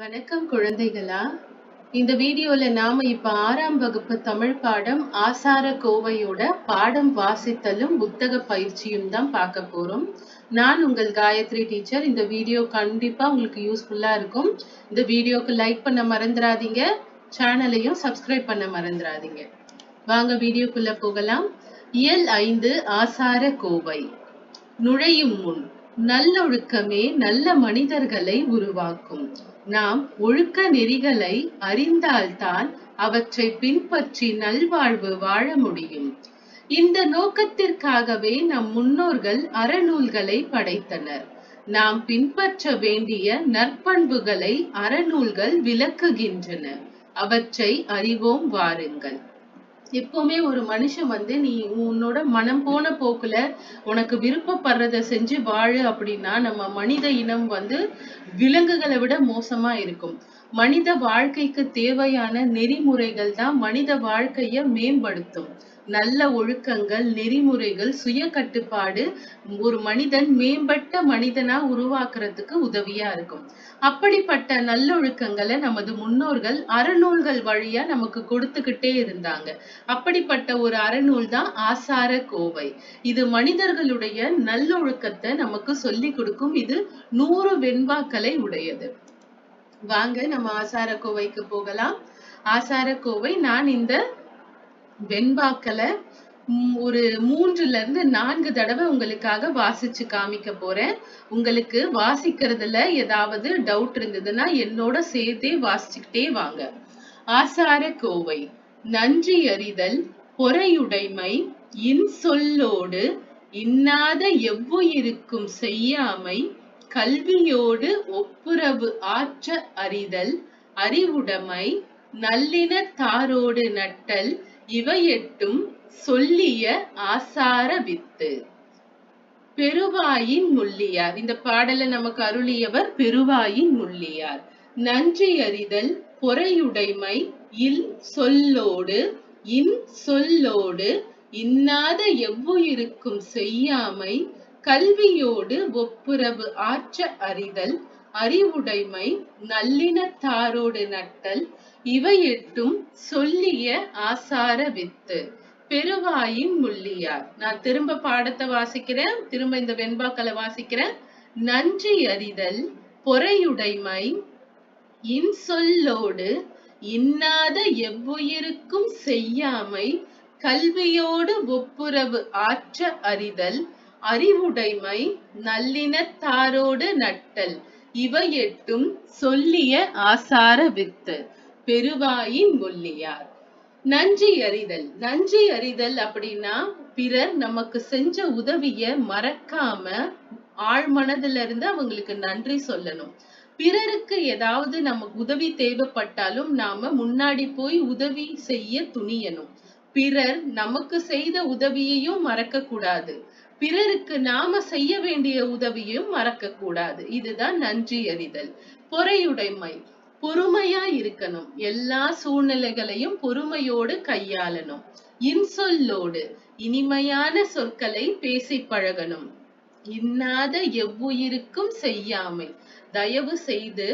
வணக்கம் குழந்தைகளா. இந்த வீடியோல நாம இப்ப ஆறாம் வகுப்பு தமிழ் பாடம் ஆசார கோவையோட பாடம் வாசித்தலும் புத்தக பயிற்சியும் தான் பார்க்க போறோம். நான் உங்கள் காயத்ரி டீச்சர். இந்த வீடியோ கண்டிப்பா உங்களுக்கு யூஸ்ஃபுல்லா இருக்கும். இந்த வீடியோக்கு லைக் பண்ண மறந்துடாதீங்க. சேனலையும் சப்ஸ்கிரைப் பண்ண மறந்துடாதீங்க. வாங்க வீடியோக்குள்ள போகலாம். இயல் ஐந்து ஆசார கோவை நுழையும் முன் நல்லொழுக்கமே நல்ல மனிதர்களை உருவாக்கும். நாம் ஒழுக்க நெறிகளை அறிந்தால்தான் அவற்றை பின்பற்றி நல்வாழ்வு வாழ முடியும். இந்த நோக்கத்திற்காகவே நம் முன்னோர்கள் அறநூல்களை படைத்தனர். நாம் பின்பற்ற வேண்டிய நற்பண்புகளை அறநூல்கள் விளக்குகின்றன. அவற்றை அறிவோம் வாருங்கள். எப்பவுமே ஒரு மனுஷன் வந்து நீ உன்னோட மனம் போன போக்குல உனக்கு விருப்பப்படுறத செஞ்சு வாழு அப்படின்னா நம்ம மனித இனம் வந்து விலங்குகளை விட மோசமா இருக்கும். மனித வாழ்க்கைக்கு தேவையான நெறிமுறைகள் தான் மனித வாழ்க்கைய மேம்படுத்தும். நல்ல ஒழுக்கங்கள் நெறிமுறைகள் சுய கட்டுப்பாடு ஒரு மனிதன் மேம்பட்ட மனிதனா உருவாக்குறதுக்கு உதவியா இருக்கும். அப்படிப்பட்ட நல்லொழுக்கங்களை நமது முன்னோர்கள் அறநூல்கள் வழியா நமக்கு கொடுத்துக்கிட்டே இருந்தாங்க. அப்படிப்பட்ட ஒரு அறநூல் தான் ஆசார கோவை. இது மனிதர்களுடைய நல்லொழுக்கத்தை நமக்கு சொல்லி கொடுக்கும். இது நூறு வெண்பாக்களை உடையது. வாங்க நம்ம ஆசார கோவைக்கு போகலாம். ஆசார கோவை நான் இந்த வெண்பாக்களை ஒரு மூன்றுல இருந்து நான்கு தடவை உங்களுக்காக வாசிச்சு காமிக்க போறேன். உங்களுக்கு வாசிக்கிறதுல ஏதாவது டவுட் இருந்ததுன்னா என்னோட சேர்த்தே வாசிச்சுக்கிட்டே வாங்க. ஆசார கோவை நன்றி அறிதல் பொறையுடைமை இன்சொல்லோடு இன்னாத எவ்வுயிருக்கும் செய்யாமை கல்வியோடு ஒப்புரவு ஆற்ற அறிதல் அறிவுடைமை நல்லின தாரோடு நட்டல் இவையெட்டும் சொல்லிய ஆசார வித்து. பெருவாயின் முள்ளியார். இந்த பாடல நமக்கு அருளியவர் பெருவாயின் முள்ளியார். நன்றி அறிதல் பொறையுடைமை இல் சொல்லோடு இன் சொல்லோடு இன்னாத எவ்வுயிருக்கும் செய்யாமை கல்வியோடு ஒப்புரவு ஆற்ற அறிதல் அறிவுடைமை நல்லினத்தாரோடு நட்டல் இவை எட்டும் சொல்லிய ஆசார வித்து. பெருவாயின் முள்ளியார். நான் திரும்ப பாடத்தை வாசிக்கிறேன். திரும்ப இந்த வெண்பாக்களை வாசிக்கிறேன். நன்றி அறிதல் பொறையுடைமை இன்சொல்லோடு இன்னாத எவ்வுயிருக்கும் செய்யாமை கல்வியோடு ஒப்புரவு ஆற்ற அறிதல் அறிவுடைமை நல்லினத்தாரோடு நட்டல். இவை எட்டும் சொல்லிய ஆசார வித்து. பெருவாயின் முள்ளியார் நன்றி அறிதல். நன்றி அறிதல் அப்படின்னா பிறர் நமக்கு செஞ்ச உதவிய மறக்காம ஆழ்மனதுல இருந்து அவங்களுக்கு நன்றி சொல்லணும். பிறருக்கு ஏதாவது நமக்கு உதவி தேவைப்பட்டாலும் நாம முன்னாடி போய் உதவி செய்ய துணியணும். பிறர் நமக்கு செய்த உதவியையும் மறக்க கூடாது பிறருக்கு நாம செய்ய வேண்டிய உதவியையும் மறக்க கூடாது இதுதான் நன்றி அறிதல். பொறையுடைமை. பொறுமையா இருக்கணும். எல்லா சூழ்நிலைகளையும் பொறுமையோடு கையாளணும். இன்சொல்லோடு இனிமையான சொற்களை பேசி பழகணும். இன்னாத எவ்வுயிருக்கும் செய்யாமை தயவு செய்து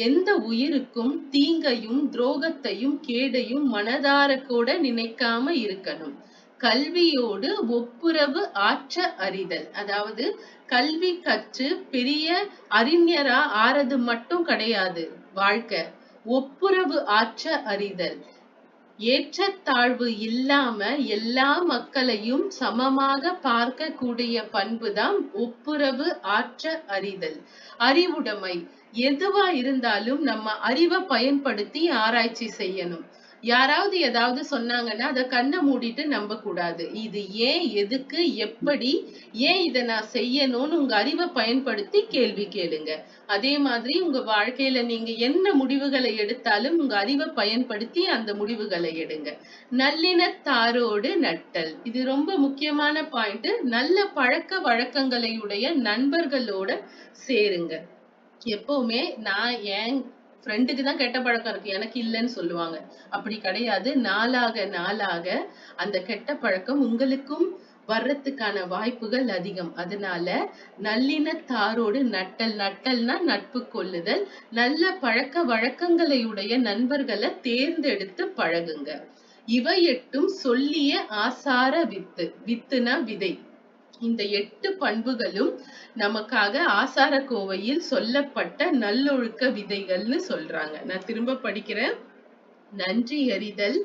எந்த உயிருக்கும் தீங்கையும் துரோகத்தையும் கேடையும் மனதார கூட நினைக்காம இருக்கணும். கல்வியோடு ஒப்புரவு ஆற்ற அறிதல். அதாவது கல்வி கற்று பெரிய அறிஞரா ஆறது மட்டும் கிடையாது. வாழ்க்க ஒப்புரவு ஆற்ற அறிதல். ஏற்றத்தாழ்வு இல்லாம எல்லா மக்களையும் சமமாக பார்க்கக்கூடிய பண்புதான் ஒப்புரவு ஆற்ற அறிதல். அறிவுடைமை. எதுவா இருந்தாலும் நம்ம அறிவை பயன்படுத்தி ஆராய்ச்சி செய்யணும். யாராவது ஏதாவது சொன்னாங்கன்னா அதை கண்ணை மூடிட்டு நம்ப கூடாது இது ஏன் எதுக்கு எப்படி ஏன் இதை நான் செய்யணும்னு உங்க அறிவை பயன்படுத்தி கேள்வி கேளுங்க. அதே மாதிரி உங்க வாழ்க்கையில நீங்க என்ன முடிவுகளை எடுத்தாலும் உங்க அறிவை பயன்படுத்தி அந்த முடிவுகளை எடுங்க. நல்லினத்தாரோடு நட்டல். இது ரொம்ப முக்கியமான பாயிண்ட். நல்ல பழக்க வழக்கங்களை உடைய நண்பர்களோட சேருங்க. எப்பவுமே நான் ஏன் ஃப்ரெண்டுக்கு தான் கெட்ட பழக்கம் இருக்கு. எனக்கு இல்லைன்னு சொல்லுவாங்க. அப்படி கிடையாது. நாளாக நாளாக அந்த கெட்ட பழக்கம் உங்களுக்கும் வர்றதுக்கான வாய்ப்புகள் அதிகம். அதனால நல்லினத்தாரோடு நட்டல் நட்டல்னா நட்பு கொள்ளுதல். நல்ல பழக்க வழக்கங்களை உடைய நண்பர்களை தேர்ந்தெடுத்து பழகுங்க. இவை எட்டும் சொல்லிய ஆசார வித்து வித்துனா விதை. இந்த எட்டு பண்புகளும் நமக்காக ஆசார கோவையில் சொல்லப்பட்ட நல்லொழுக்க விதைகள்னு சொல்றாங்க. நான் திரும்ப படிக்கிறேன். நன்றி அறிதல்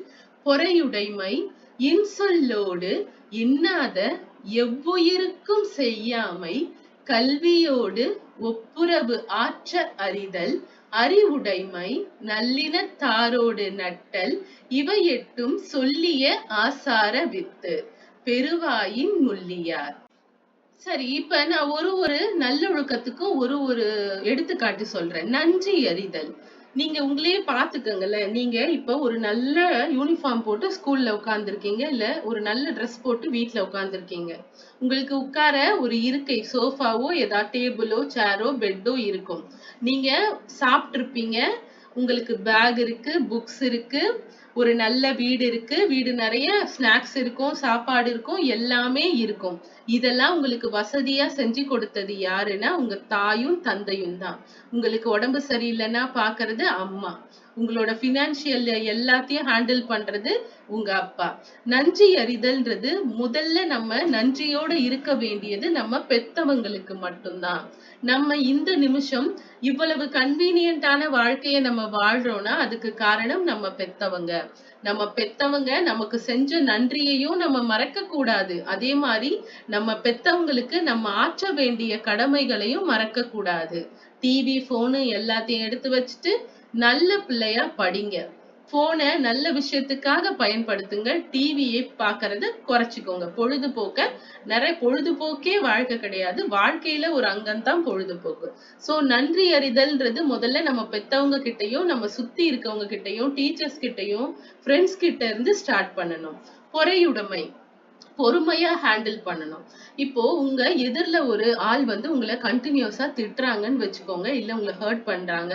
பொறையுடைமை இன்சொல்லோடு இன்னாத எவ்வுயிருக்கும் செய்யாமை கல்வியோடு ஒப்புரவு ஆற்ற அறிதல் அறிவுடைமை நல்லினத்தாரோடு நட்டல் இவை எட்டும் சொல்லிய ஆசார வித்து பெருவாயின் முள்ளியார். சரி இப்ப நான் ஒரு ஒரு நல்லொழுக்கத்துக்கும் ஒரு ஒரு எடுத்துக்காட்டு சொல்றேன். நன்றி அறிதல். நீங்க உங்களையே பாத்துக்கோங்களேன் நீங்க இப்ப ஒரு நல்ல யூனிஃபார்ம் போட்டு ஸ்கூல்ல உட்கார்ந்துருக்கீங்க இல்ல ஒரு நல்ல ட்ரெஸ் போட்டு வீட்ல உட்கார்ந்துருக்கீங்க. உங்களுக்கு உட்கார ஒரு இருக்கை சோஃபாவோ ஏதாவது டேபிளோ சேரோ பெட்டோ இருக்கும். நீங்க சாப்பிட்டிருப்பீங்க உங்களுக்கு பேக் இருக்கு புக்ஸ் இருக்கு ஒரு நல்ல வீடு இருக்கு வீடு நிறைய ஸ்நாக்ஸ் இருக்கும் சாப்பாடு இருக்கும் எல்லாமே இருக்கும். இதெல்லாம் உங்களுக்கு வசதியா செஞ்சு கொடுத்தது யாருன்னா உங்க தாயும் தந்தையும் தான். உங்களுக்கு உடம்பு சரியில்லைன்னா பாக்குறது அம்மா. உங்களோட பினான்சியல் எல்லாத்தையும் ஹேண்டில் பண்றது உங்க அப்பா. நன்றி அறிதல்ன்றது முதல்ல நம்ம நன்றியோட இருக்க வேண்டியது நம்ம பெத்தவங்களுக்கு மட்டும்தான். நம்ம இந்த நிமிஷம் இவ்வளவு கன்வீனியன்டான வாழ்க்கைய நம்ம வாழ்றோம்னா அதுக்கு காரணம் நம்ம பெத்தவங்க. நம்ம பெத்தவங்க நமக்கு செஞ்ச நன்றியையும் நம்ம மறக்க கூடாது அதே மாதிரி நம்ம பெத்தவங்களுக்கு நம்ம ஆற்ற வேண்டிய கடமைகளையும் மறக்க கூடாது டிவி போனு எல்லாத்தையும் எடுத்து வச்சுட்டு நல்ல பிள்ளையா படிங்க. போனை நல்ல விஷயத்துக்காக பயன்படுத்துங்க டிவியை பாக்குறத குறைச்சிக்கோங்க. பொழுதுபோக்க நிறைய பொழுதுபோக்கே வாழ்க்கை கிடையாது. வாழ்க்கையில ஒரு அங்கம் தான் பொழுதுபோக்கு. சோ நன்றி அறிதல்ன்றது முதல்ல நம்ம பெத்தவங்க கிட்டயும் நம்ம சுத்தி இருக்கவங்க கிட்டயும் டீச்சர்ஸ் கிட்டயும் ஃப்ரெண்ட்ஸ் கிட்ட இருந்து ஸ்டார்ட் பண்ணணும். பொறையுடைமை. பொறுமையா ஹேண்டில் பண்ணணும். இப்போ உங்க எதிரில் ஒரு ஆள் வந்து உங்களை கண்டினியூஸா திட்டுறாங்கன்னு வச்சுக்கோங்க இல்ல உங்களை ஹர்ட் பண்றாங்க.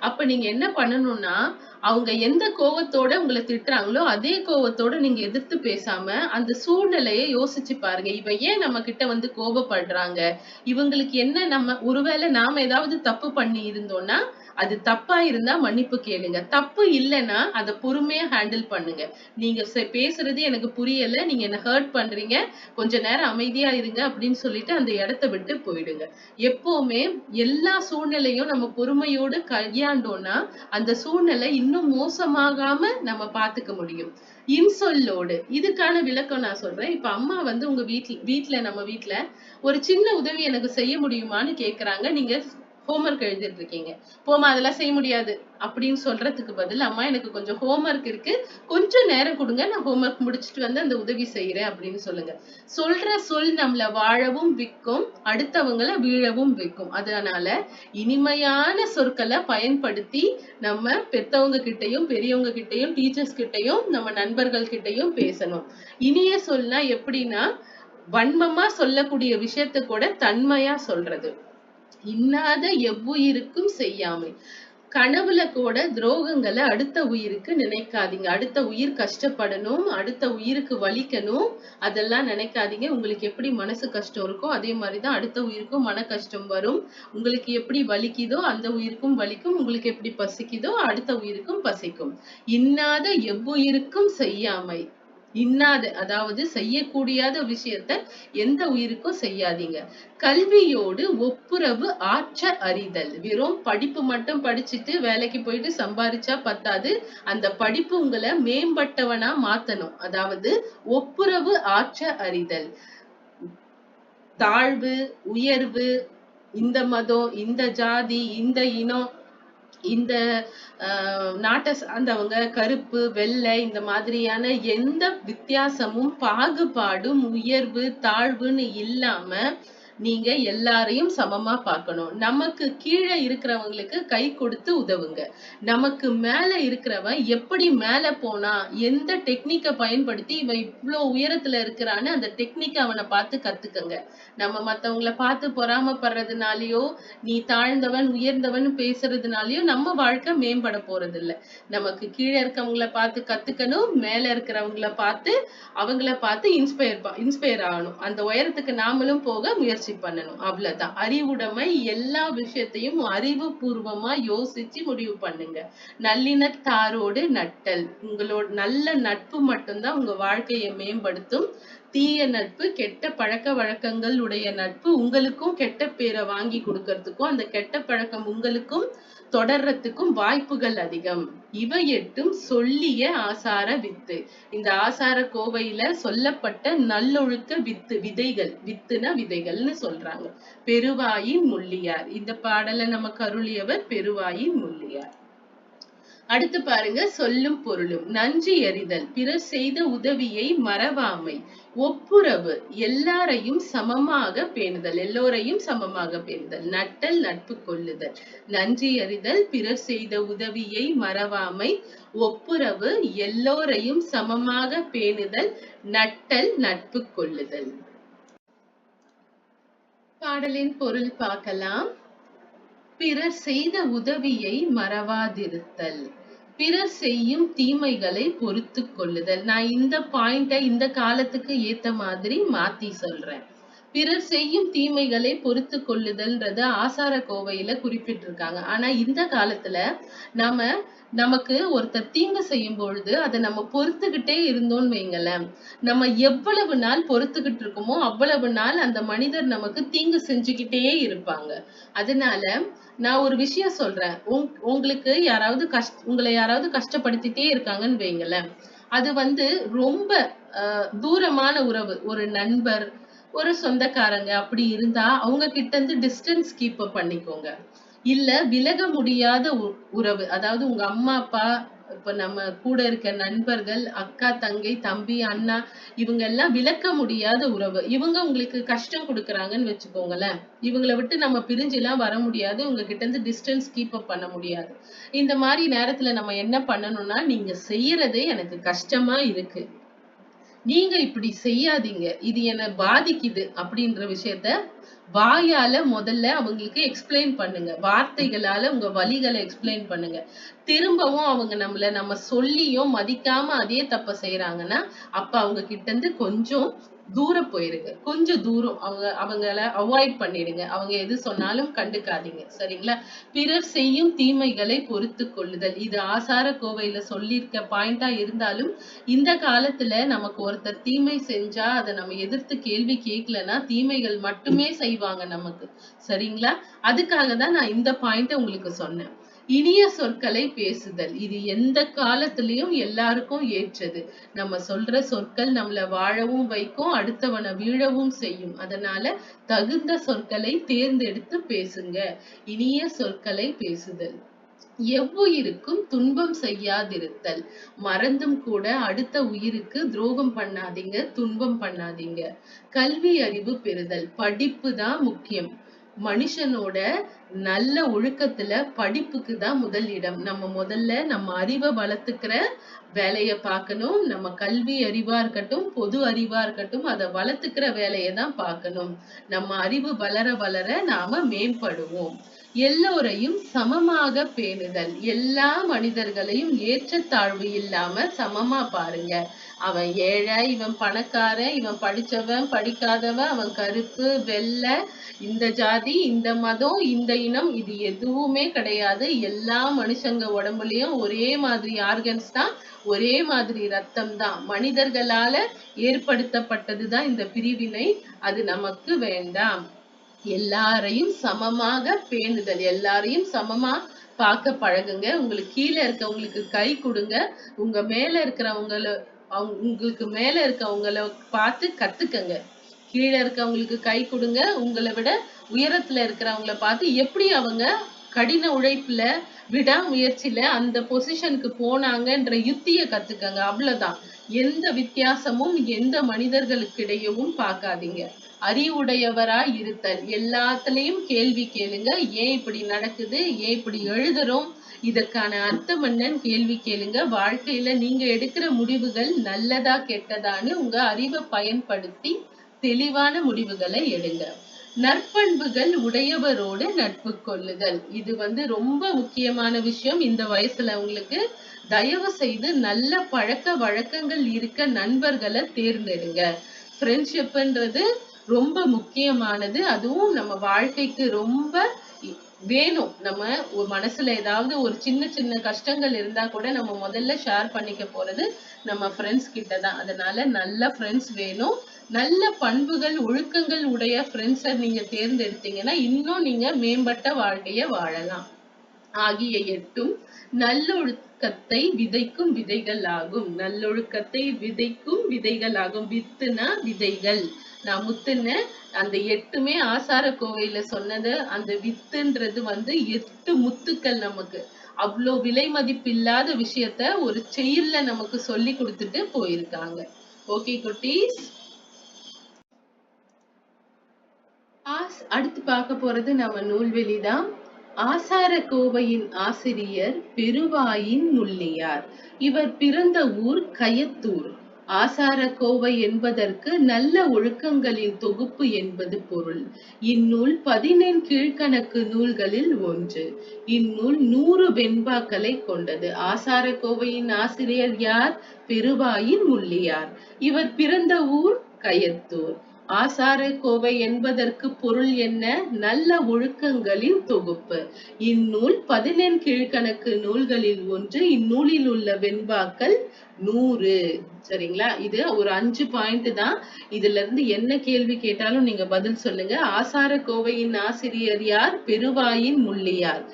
அப்ப நீங்க என்ன பண்ணணும்னா அவங்க எந்த கோவத்தோட உங்களை திட்டுறாங்களோ அதே கோவத்தோட நீங்க எதிர்த்து பேசாம அந்த சூழ்நிலையை யோசிச்சு பாருங்க. இவ ஏன் நம்ம கிட்ட வந்து கோபப்படுறாங்க இவங்களுக்கு என்ன நம்ம ஒருவேளை நாம ஏதாவது தப்பு பண்ணி இருந்தோம்னா அது தப்பா இருந்தா மன்னிப்பு கேளுங்க. தப்பு இல்லைன்னா அதை பொறுமையா ஹேண்டில் பண்ணுங்க. நீங்க செ- பேசுறது எனக்கு புரியல நீங்க என்ன ஹர்ட் பண்றீங்க கொஞ்ச நேரம் அமைதியா இருங்க அப்படின்னு சொல்லிட்டு அந்த இடத்த விட்டு போயிடுங்க. எப்பவுமே எல்லா சூழ்நிலையும் நம்ம பொறுமையோடு கையாண்டோம்னா அந்த சூழ்நிலை இன்னும் மோசமாகாம நம்ம பாத்துக்க முடியும். இன்சொல்லோடு. இதுக்கான விளக்கம் நான் சொல்றேன். இப்ப அம்மா வந்து உங்க வீட்ல வீட்ல நம்ம வீட்ல ஒரு சின்ன உதவி எனக்கு செய்ய முடியுமான்னு கேக்குறாங்க. நீங்க ஹோம்ஒர்க் எழுதிட்டு இருக்கீங்க போமா அதெல்லாம் செய்ய முடியாது. அப்படின்னு சொல்றதுக்கு பதில் அம்மா எனக்கு கொஞ்சம் ஹோம்ஒர்க் இருக்கு. கொஞ்சம் நேரம் கொடுங்க. நான் ஹோம்ஒர்க் முடிச்சிட்டு வந்து அந்த உதவி செய்யறேன் அப்படின்னு சொல்லுங்க. சொல்ற சொல் நம்மள வாழவும் விக்கும் அடுத்தவங்கள வீழவும் விற்கும் அதனால இனிமையான சொற்களை பயன்படுத்தி நம்ம பெத்தவங்க கிட்டயும் பெரியவங்க கிட்டயும் டீச்சர்ஸ் கிட்டயும் நம்ம நண்பர்கள் கிட்டயும் பேசணும். இனிய சொல்னா எப்படின்னா வன்மமா சொல்லக்கூடிய விஷயத்த கூட தன்மையா சொல்றது. இன்னாத எவ்வுயிருக்கும் செய்யாமை. கனவுல கூட துரோகங்களை அடுத்த உயிருக்கு நினைக்காதீங்க. அடுத்த உயிர் கஷ்டப்படணும் அடுத்த உயிருக்கு வலிக்கணும் அதெல்லாம் நினைக்காதீங்க. உங்களுக்கு எப்படி மனசு கஷ்டம் இருக்கோ அதே மாதிரிதான் அடுத்த உயிருக்கும் மன கஷ்டம் வரும். உங்களுக்கு எப்படி வலிக்குதோ அந்த உயிருக்கும் வலிக்கும் உங்களுக்கு எப்படி பசிக்குதோ அடுத்த உயிருக்கும் பசிக்கும். இன்னாத எவ்வுயிருக்கும் செய்யாமை. இன்னாத அதாவது செய்யக்கூடியாத விஷயத்த எந்த உயிருக்கும் செய்யாதீங்க. கல்வியோடு ஒப்புரவு ஆற்ற அறிதல். வெறும் படிப்பு மட்டும் படிச்சுட்டு வேலைக்கு போயிட்டு சம்பாரிச்சா பத்தாது. அந்த படிப்பு உங்களை மேம்பட்டவனா மாத்தணும். அதாவது ஒப்புரவு ஆற்ற அறிதல். தாழ்வு உயர்வு இந்த மதம் இந்த ஜாதி இந்த இனம் இந்த ஆஹ் நாட்டை சார்ந்தவங்க கருப்பு வெள்ளை இந்த மாதிரியான எந்த வித்தியாசமும் பாகுபாடும் உயர்வு தாழ்வுன்னு இல்லாம நீங்க எல்லாரையும் சமமா பார்க்கணும். நமக்கு கீழே இருக்கிறவங்களுக்கு கை கொடுத்து உதவுங்க. நமக்கு மேல இருக்கிறவன் எப்படி மேல போனா எந்த டெக்னிக்கை பயன்படுத்தி இவன் இவ்ளோ உயரத்துல இருக்கிறான்னு அந்த டெக்னிக்கை அவனை பார்த்து கத்துக்கங்க. நம்ம மத்தவங்கள பார்த்து பொறாமப்படுறதுனாலயோ நீ தாழ்ந்தவன் உயர்ந்தவன் பேசுறதுனாலயோ நம்ம வாழ்க்கை மேம்பட போறது இல்லை நமக்கு கீழே இருக்கவங்கள பார்த்து கத்துக்கணும் மேல இருக்கிறவங்கள பார்த்து அவங்கள பார்த்து இன்ஸ்பயர் இன்ஸ்பயர் ஆகணும். அந்த உயரத்துக்கு நாமளும் போக முயற்சி பண்ணணும். அவ்வளவுதான். அறிவுடைமை எல்லா விஷயத்தையும் அறிவு பூர்வமா யோசிச்சு முடிவு பண்ணுங்க. நல்லினத்தாரோடு நட்டல். உங்களோட நல்ல நட்பு மட்டும்தான் உங்க வாழ்க்கையை மேம்படுத்தும். தீய நட்பு கெட்ட பழக்க வழக்கங்கள் உடைய நட்பு உங்களுக்கும் கெட்ட பேரை வாங்கி கொடுக்கறதுக்கும் அந்த கெட்ட பழக்கம் உங்களுக்கும் தொடர்றதுக்கும் வாய்ப்புகள் அதிகம். இவை எட்டும் சொல்லிய ஆசார வித்து. இந்த ஆசார கோவையில சொல்லப்பட்ட நல்லொழுக்க வித்து விதைகள் வித்துனா விதைகள்னு சொல்றாங்க. பெருவாயின் முள்ளியார். இந்த பாடலை நமக்கு அருளியவர் பெருவாயின் முள்ளியார். அடுத்து பாருங்க சொல்லும் பொருளும். நன்றி எறிதல். பிறர் செய்த உதவியை மறவாமை. ஒப்புரவு. எல்லாரையும் சமமாக பேணுதல். எல்லோரையும் சமமாக பேணுதல். நட்டல் நட்பு கொள்ளுதல். நன்றி அறிதல் பிறர் செய்த உதவியை மறவாமை. ஒப்புரவு. எல்லோரையும் சமமாக பேணுதல். நட்டல் நட்பு கொள்ளுதல். பாடலின் பொருள் பார்க்கலாம். பிறர் செய்த உதவியை மறவாதிருத்தல். பிறர் செய்யும் தீமைகளை பொறுத்து கொள்ளுதல். நான் இந்த பாயிண்ட இந்த காலத்துக்கு ஏத்த மாதிரி மாத்தி சொல்றேன். பிறர் செய்யும் தீமைகளை பொறுத்து கொள்ளுதல்ன்றது ஆசார கோவையில குறிப்பிட்டிருக்காங்க. ஆனா இந்த காலத்துல நாம நமக்கு ஒருத்தர் தீங்கு செய்யும் பொழுது அதை நம்ம பொறுத்துக்கிட்டே இருந்தோம்னு வைங்களேன். நம்ம எவ்வளவு நாள் பொறுத்துக்கிட்டு இருக்கோமோ அவ்வளவு நாள் அந்த மனிதர் நமக்கு தீங்கு செஞ்சுக்கிட்டே இருப்பாங்க. அதனால நான் ஒரு விஷயம் சொல்றேன். உங் உங்களுக்கு யாராவது கஷ்ட உங்களை யாராவது கஷ்டப்படுத்திட்டே இருக்காங்கன்னு வைங்களேன். அது வந்து ரொம்ப அஹ், தூரமான உறவு. ஒரு நண்பர் ஒரு சொந்தக்காரங்க அப்படி இருந்தா அவங்க கிட்ட இருந்து டிஸ்டன்ஸ் கீப் பண்ணிக்கோங்க. இல்ல விலக முடியாத உ- உறவு அதாவது உங்க அம்மா அப்பா இப்ப நம்ம கூட இருக்க நண்பர்கள் அக்கா தங்கை தம்பி அண்ணா இவங்க எல்லாம் விலக்க முடியாத உறவு. இவங்க உங்களுக்கு கஷ்டம் கொடுக்குறாங்கன்னு வச்சுக்கோங்களேன். இவங்கள விட்டு நம்ம பிரிஞ்சு எல்லாம் வர முடியாது உங்க கிட்ட இருந்து டிஸ்டன்ஸ் கீப் அப் பண்ண முடியாது. இந்த மாதிரி நேரத்துல நம்ம என்ன பண்ணணும்னா நீங்க செய்யறதே எனக்கு கஷ்டமா இருக்கு. நீங்க இப்படி செய்யாதீங்க. இது என்னை பாதிக்குது அப்படின்ற விஷயத்த வாயால முதல்ல அவங்களுக்கு எக்ஸ்பிளைன் பண்ணுங்க. வார்த்தைகளால உங்க வழிகளை எக்ஸ்பிளைன் பண்ணுங்க. திரும்பவும் அவங்க நம்மள நம்ம சொல்லியும் மதிக்காம அதே தப்ப செய்யறாங்கன்னா அப்ப அவங்க கிட்ட இருந்து கொஞ்சம் தூரம் போயிருங்க. கொஞ்சம் தூரம் அவங்க அவங்கள அவாய்ட் பண்ணிடுங்க. அவங்க எது சொன்னாலும் கண்டுக்காதீங்க. சரிங்களா? பிறர் செய்யும் தீமைகளை பொறுத்து கொள்ளுதல். இது ஆசார கோவையில சொல்லியிருக்க பாயிண்டா இருந்தாலும் இந்த காலத்துல நமக்கு ஒருத்தர் தீமை செஞ்சா அதை நம்ம எதிர்த்து கேள்வி கேட்கலன்னா தீமைகள் மட்டுமே செய்வாங்க நமக்கு. சரிங்களா? அதுக்காக தான் நான் இந்த பாயிண்ட உங்களுக்கு சொன்னேன். இனிய சொற்களை பேசுதல். இது எந்த காலத்திலையும் எல்லாருக்கும் ஏற்றது. நம்ம சொல்ற சொற்கள் நம்மள வாழவும் வைக்கும் அடுத்தவனை வீழவும் செய்யும். அதனால தகுந்த சொற்களை தேர்ந்தெடுத்து பேசுங்க. இனிய சொற்களை பேசுதல். எவ்வுயிருக்கும் துன்பம் செய்யாதிருத்தல். மறந்தும் கூட அடுத்த உயிருக்கு துரோகம் பண்ணாதீங்க துன்பம் பண்ணாதீங்க. கல்வி அறிவு பெறுதல். படிப்பு தான் முக்கியம். மனுஷனோட நல்ல ஒழுக்கத்துல படிப்புக்கு தான் முதல் இடம். நம்ம முதல்ல நம்ம அறிவை வளர்த்துக்கிற வேலைய பார்க்கணும். நம்ம கல்வி அறிவா இருக்கட்டும் பொது அறிவா இருக்கட்டும் அதை வளர்த்துக்கிற வேலையை தான் பார்க்கணும். நம்ம அறிவு வளர வளர நாம மேம்படுவோம். எல்லோரையும் சமமாக பேணுதல். எல்லா மனிதர்களையும் ஏற்றத்தாழ்வு இல்லாம சமமா பாருங்க. அவன் ஏழை இவன் பணக்காரன் இவன் படிச்சவன் படிக்காதவன் அவன் கருப்பு வெள்ளை இந்த ஜாதி இந்த மதம் இந்த இனம் இது எதுவுமே கிடையாது. எல்லா மனுஷங்க உடம்புலயும் ஒரே மாதிரி ஆர்கன்ஸ் தான் ஒரே மாதிரி ரத்தம் தான். மனிதர்களால ஏற்படுத்தப்பட்டதுதான் இந்த பிரிவினை. அது நமக்கு வேண்டாம். எல்லாரையும் சமமாக பேணுதல் எல்லாரையும் சமமா பார்க்க பழகுங்க. உங்களுக்கு கீழே இருக்கவங்களுக்கு கை கொடுங்க. உங்க மேல இருக்கிறவங்கள அவங்க உங்களுக்கு மேல இருக்கவங்கள பார்த்து கத்துக்கங்க. கீழே இருக்கவங்களுக்கு கை கொடுங்க. உங்களை விட உயரத்துல இருக்கிறவங்கள பார்த்து எப்படி அவங்க கடின உழைப்புல விடாமுயற்சியில அந்த பொசிஷனுக்கு போனாங்கன்ற யுத்திய கத்துக்கங்க. அவ்வளவுதான். எந்த வித்தியாசமும் எந்த மனிதர்களுக்கிடையவும் பார்க்காதீங்க. அறிவுடையவரா இருத்தல். எல்லாத்துலயும் கேள்வி கேளுங்க. ஏன் இப்படி நடக்குது? ஏன் இப்படி எழுதுறோம்? இதற்கான அர்த்தம் என்னன்னு கேள்வி கேளுங்க. வாழ்க்கையில நீங்க எடுக்கிற முடிவுகள் நல்லதா கெட்டதான்னு உங்க அறிவை பயன்படுத்தி தெளிவான முடிவுகளை எடுங்க. நற்பண்புகள் உடையவரோடு நட்பு கொள்ளுதல். இது வந்து ரொம்ப முக்கியமான விஷயம். இந்த வயசுல உங்களுக்கு தயவு செய்து நல்ல பழக்க வழக்கங்கள் இருக்க நண்பர்களை தேர்ந்தெடுங்க. ஃப்ரெண்ட்ஷிப்ன்றது ரொம்ப முக்கியமானது. அதுவும் நம்ம வாழ்க்கைக்கு ரொம்ப வேணும். நம்ம ஒரு மனசுல ஏதாவது ஒரு சின்ன சின்ன கஷ்டங்கள் இருந்தா கூட நம்ம முதல்ல ஷேர் பண்ணிக்க போறது நம்ம ஃப்ரெண்ட்ஸ் கிட்ட தான். அதனால நல்ல ஃப்ரெண்ட்ஸ் வேணும். நல்ல பண்புகள் ஒழுக்கங்கள் உடைய ஃப்ரெண்ட்ஸை நீங்க தேர்ந்தெடுத்தீங்கன்னா இன்னும் நீங்க மேம்பட்ட வாழ்க்கைய வாழலாம். ஆகிய எட்டும் நல்லொழுக்கத்தை விதைக்கும் விதைகள் ஆகும் நல்லொழுக்கத்தை விதைக்கும் விதைகள் ஆகும் வித்துனா விதைகள். நான் முத்துன்னு அந்த எட்டுமே ஆசார கோவையில சொன்னது அந்த வித்துன்றது வந்து எட்டு முத்துக்கள் நமக்கு. அவ்வளோ விலை மதிப்பில்லாத விஷயத்த ஒரு செயல்ல நமக்கு சொல்லி கொடுத்துட்டு போயிருக்காங்க. ஓகே குட்டீஸ்? ஆஸ் அடுத்து பார்க்க போறது நம்ம நூல்வெளி தான். ஆசார கோவையின் ஆசிரியர் பெருவாயின் முள்ளியார் இவர் பிறந்த ஊர் கயத்தூர். ஆசாரக்கோவை கோவை என்பதற்கு நல்ல ஒழுக்கங்களின் தொகுப்பு என்பது பொருள். இந்நூல் பதினெண் கீழ்கணக்கு நூல்களில் ஒன்று. இந்நூல் நூறு வெண்பாக்களை கொண்டது. ஆசார கோவையின் ஆசிரியர் யார்? பெருவாயின் முள்ளியார். இவர் பிறந்த ஊர் கயத்தூர். ஆசார கோவை என்பதற்கு பொருள் என்ன? நல்ல ஒழுக்கங்களின் தொகுப்பு. இந்நூல் பதினெண் கீழ்கணக்கு நூல்களில் ஒன்று இந்நூலில் உள்ள வெண்பாக்கள் நூறு. சரிங்களா? இது ஒரு அஞ்சு பாயிண்ட் தான். இதுல இருந்து என்ன கேள்வி கேட்டாலும் நீங்க பதில் சொல்லுங்க. ஆசார கோவையின் ஆசிரியர் யார்? பெருவாயின் முள்ளியார்.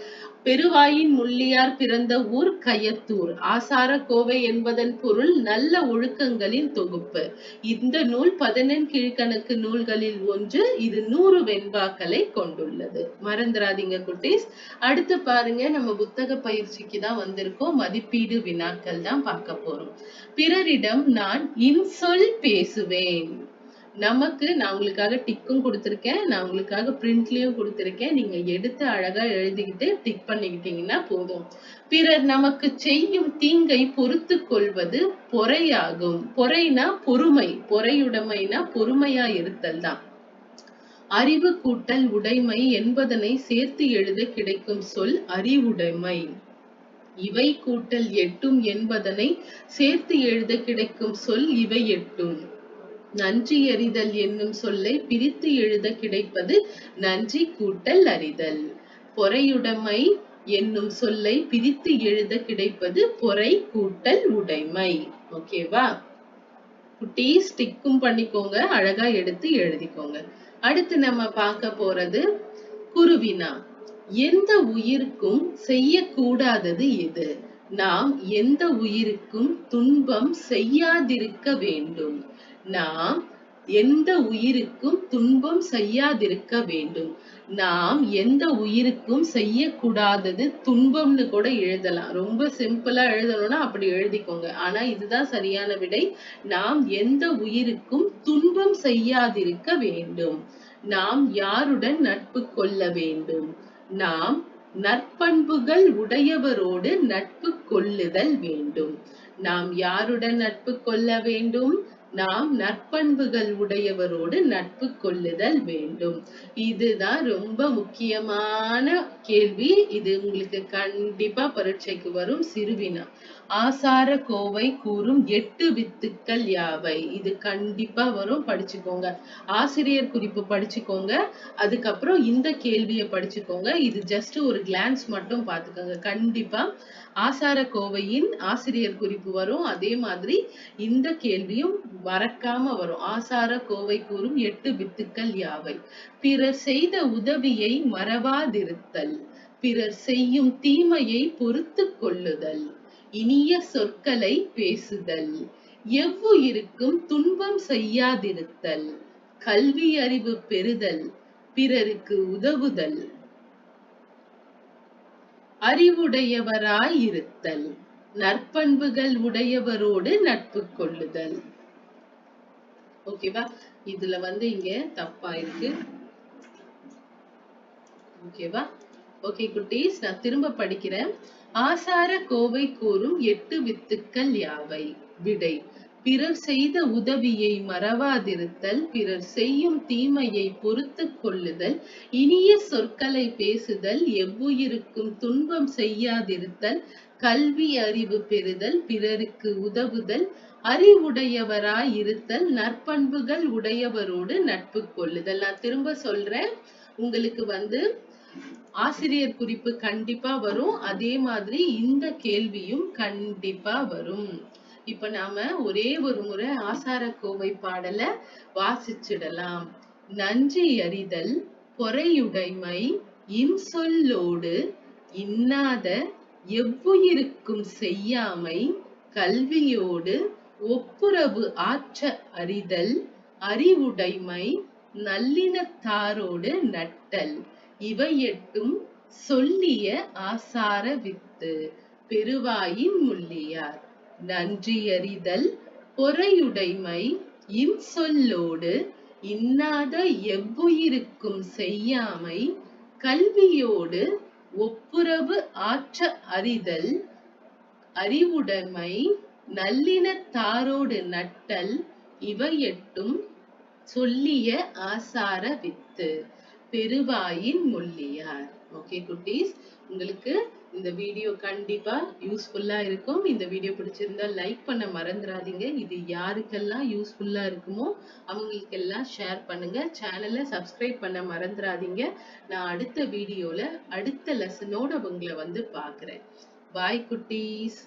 பெருவாயின் முள்ளியார் பிறந்த ஊர் கயத்தூர். ஆசார கோவை என்பதன் பொருள் நல்ல ஒழுக்கங்களின் தொகுப்பு. இந்த நூல் பதினெண் கீழ்கணக்கு நூல்களில் ஒன்று இது நூறு வெண்பாக்களை கொண்டுள்ளது. மறந்துடாதீங்க குட்டீஸ். அடுத்து பாருங்க நம்ம புத்தக பயிற்சிக்கு தான் வந்திருக்கோம். மதிப்பீடு வினாக்கள் தான் பார்க்க போறோம். பிறரிடம் நான் இன்சொல் பேசுவேன். நமக்கு நான் உங்களுக்காக டிக்கும் கொடுத்துருக்கேன். நான் உங்களுக்காக பிரிண்ட்லயும் கொடுத்துருக்கேன். நீங்க எடுத்து அழகா எழுதிக்கிட்டு டிக் பண்ணிக்கிட்டீங்கன்னா போதும். பிறர் நமக்கு செய்யும் தீங்கை பொறுத்து கொள்வது பொறையாகும். பொறைனா பொறுமை பொறையுடைமைனா பொறுமையா இருத்தல் தான். அறிவு கூட்டல் உடைமை என்பதனை சேர்த்து எழுத கிடைக்கும் சொல் அறிவுடைமை. இவை கூட்டல் எட்டும் என்பதனை சேர்த்து எழுத கிடைக்கும் சொல் இவை எட்டும். நன்றி அறிதல் என்னும் சொல்லை பிரித்து எழுத கிடைப்பது நன்றி கூட்டல் அறிதல். பொறையுடைமை என்னும் சொல்லை பிரித்து எழுத கிடைப்பது பொறை கூட்டல் உடைமை. ஓகேவா குட்டி ஸ்டிக்கும் பண்ணிக்கோங்க. அழகா எடுத்து எழுதிக்கோங்க. அடுத்து நம்ம பார்க்க போறது குருவினா. எந்த உயிருக்கும் செய்யக்கூடாதது எது? நாம் எந்த உயிருக்கும் துன்பம் செய்யாதிருக்க வேண்டும். நாம் எந்த உயிருக்கும் துன்பம் செய்யாதிருக்க வேண்டும். நாம் எந்த உயிருக்கும் செய்யக்கூடாதது துன்பம்னு கூட எழுதலாம். ரொம்ப சிம்பிளா எழுதணும்னா அப்படி எழுதிக்கோங்க. ஆனா இதுதான் சரியான விடை. நாம் எந்த உயிருக்கும் துன்பம் செய்யாதிருக்க வேண்டும். நாம் யாருடன் நட்பு கொள்ள வேண்டும்? நாம் நற்பண்புகள் உடையவரோடு நட்பு கொள்ளுதல் வேண்டும். நாம் யாருடன் நட்பு கொள்ள வேண்டும்? நாம் நற்பண்புகள் உடையவரோடு நட்பு கொள்ளுதல் வேண்டும். இதுதான் ரொம்ப முக்கியமான கேள்வி. இது உங்களுக்கு கண்டிப்பா பரீட்சைக்கு வரும் சிறுவினா. ஆசார கோவை கூறும் எட்டு வித்துக்கள் யாவை? இது கண்டிப்பா வரும். படிச்சுக்கோங்க. ஆசிரியர் குறிப்பு படிச்சுக்கோங்க. அதுக்கப்புறம் இந்த கேள்வியை படிச்சுக்கோங்க. இது ஜஸ்ட் ஒரு கிளான்ஸ் மட்டும் பார்த்துக்கோங்க. கண்டிப்பா ஆசார கோவையின் ஆசிரியர் குறிப்பு வரும். அதே மாதிரி இந்த கேள்வியும் மறக்காம வரும். ஆசார கோவை கூறும் எட்டு வித்துக்கள் யாவை? பிறர் செய்த உதவியை மறவாதிருத்தல். பிறர் செய்யும் தீமையை பொறுத்து கொள்ளுதல். இனிய சொற்களை பேசுதல். எவ்வுயிருக்கும் துன்பம் செய்யாதிருத்தல். கல்வி அறிவு பெறுதல் பிறருக்கு உதவுதல். அறிவுடையவராய் இருத்தல் நற்பண்புகள் உடையவரோடு நட்பு கொள்ளுதல். ஓகேவா இதுல வந்து இங்க தப்பா இருக்கு. ஓகேவா ஓகே குட்டீஸ் நான் திரும்ப படிக்கிறேன். ஆசார கோவை கூறும் எட்டு வித்துக்கள் யாவை? விடை பிறர் செய்த உதவியை மறவாதிருத்தல் பிறர் செய்யும் தீமையை பொறுத்து கொள்ளுதல் இனிய சொற்களை பேசுதல் எவ்வுயிருக்கும் துன்பம் செய்யாதிருத்தல் கல்வி அறிவு பெறுதல் பிறருக்கு உதவுதல் அறிவுடையவராய் இருத்தல் நற்பண்புகள் உடையவரோடு நட்பு கொள்ளுதல். நான் திரும்ப சொல்றேன். உங்களுக்கு வந்து ஆசிரியர் குறிப்பு கண்டிப்பா வரும். அதே மாதிரி இந்த கேள்வியும் கண்டிப்பா வரும். இப்ப நாம ஒரே ஒரு முறை ஆசார கோவை பாடல வாசிச்சிடலாம். நன்றி அறிதல் பொறையுடைமை இன்சொல்லோடு இன்னாத எவ்வுயிருக்கும் செய்யாமை கல்வியோடு ஒப்புரவு ஆற்ற அறிதல் அறிவுடைமை நல்லினத்தாரோடு நட்டல். இவை எட்டும் சொல்லிய ஆசார வித்து பெருவாயின் முள்ளியார். நன்றியறிதல் பொறையுடைமை இன்சொல்லோடு இன்னாத எவ்வுயிருக்கும் செய்யாமை கல்வியோடு ஒப்புரவு ஆற்ற அறிதல் அறிவுடைமை நல்லினத்தாரோடு நட்டல் இவையெட்டும் சொல்லிய ஆசார வித்து. பெருவாயின் முள்ளியார் ஓகே குட்டீஸ் உங்களுக்கு இந்த வீடியோ கண்டிப்பா யூஸ்ஃபுல்லா இருக்கும். இந்த வீடியோ பிடிச்சிருந்தா லைக் பண்ண மறந்துடாதீங்க இது யாருக்கெல்லாம் யூஸ்ஃபுல்லா இருக்குமோ அவங்களுக்கெல்லாம் ஷேர் பண்ணுங்க. சேனலை சப்ஸ்கிரைப் பண்ண மறந்துடாதீங்க நான் அடுத்த வீடியோல அடுத்த லெசனோட உங்களை வந்து பாக்குறேன் பாய் குட்டீஸ்.